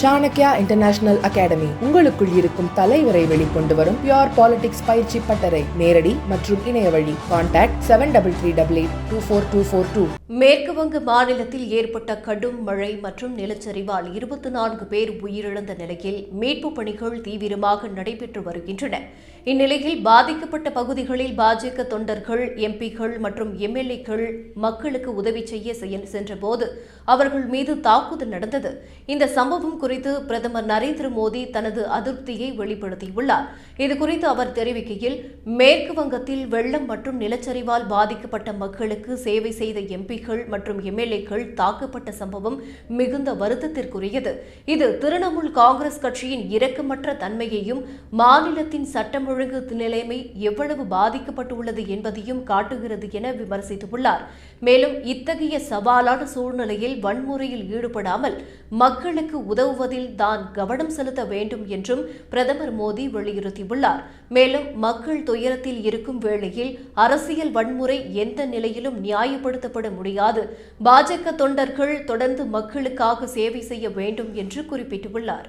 Chanakya international academy உங்களுக்குள் இருக்கும் தலைவரை வெளிக்கொண்டு வரும் பியோர் பாலிடிக்ஸ் பயிற்சி பட்டறை. நேரடி மற்றும் இணைய வழி. Contact seven double three double eight two four two four two மேற்கு வங்க மாநிலத்தில் ஏற்பட்ட கடும் மழை மற்றும் நிலச்சரிவால் இருபத்தி நான்கு பேர் உயிரிழந்த நிலையில் மீட்பு பணிகள் தீவிரமாக நடைபெற்று வருகின்றன. இந்நிலையில் பாதிக்கப்பட்ட பகுதிகளில் பாஜக தொண்டர்கள் எம்பிக்கள் மற்றும் எம்எல்ஏக்கள் மக்களுக்கு உதவி செய்ய சென்றபோது அவர்கள் மீது தாக்குதல் நடந்தது. இந்த சம்பவம் குறித்து பிரதமர் நரேந்திர மோடி தனது அதிருப்தியை வெளிப்படுத்தியுள்ளார். இதுகுறித்து அவர் தெரிவிக்கையில் மேற்கு வங்கத்தில் வெள்ளம் மற்றும் நிலச்சரிவால் பாதிக்கப்பட்ட மக்களுக்கு சேவை செய்த எம்பிக்கள் மற்றும் எம்எல்ஏக்கள் தாக்கப்பட்ட சம்பவம் மிகுந்த வருத்தத்திற்குரியது. இது திரிணாமுல் காங்கிரஸ் கட்சியின் இரக்கமற்ற தன்மையையும் மாநிலத்தின் சட்டம் ஒழுங்கு நிலைமை எவ்வளவு பாதிக்கப்பட்டுள்ளது என்பதையும் காட்டுகிறது என விமர்சித்துள்ளார். மேலும் இத்தகைய சவாலான சூழ்நிலையில் வன்முறையில் ஈடுபடாமல் மக்களுக்கு உதவுவதில் தான் கவனம் செலுத்த வேண்டும் என்றும் பிரதமர் மோடி வலியுறுத்தியுள்ளார். மேலும் மக்கள் துயரத்தில் இருக்கும் வேளையில் அரசியல் வன்முறை எந்த நிலையிலும் நியாயப்படுத்தப்பட முடியாது. பாஜக தொண்டர்கள் தொடர்ந்து மக்களுக்காக சேவை செய்ய வேண்டும் என்று குறிப்பிட்டுள்ளார்.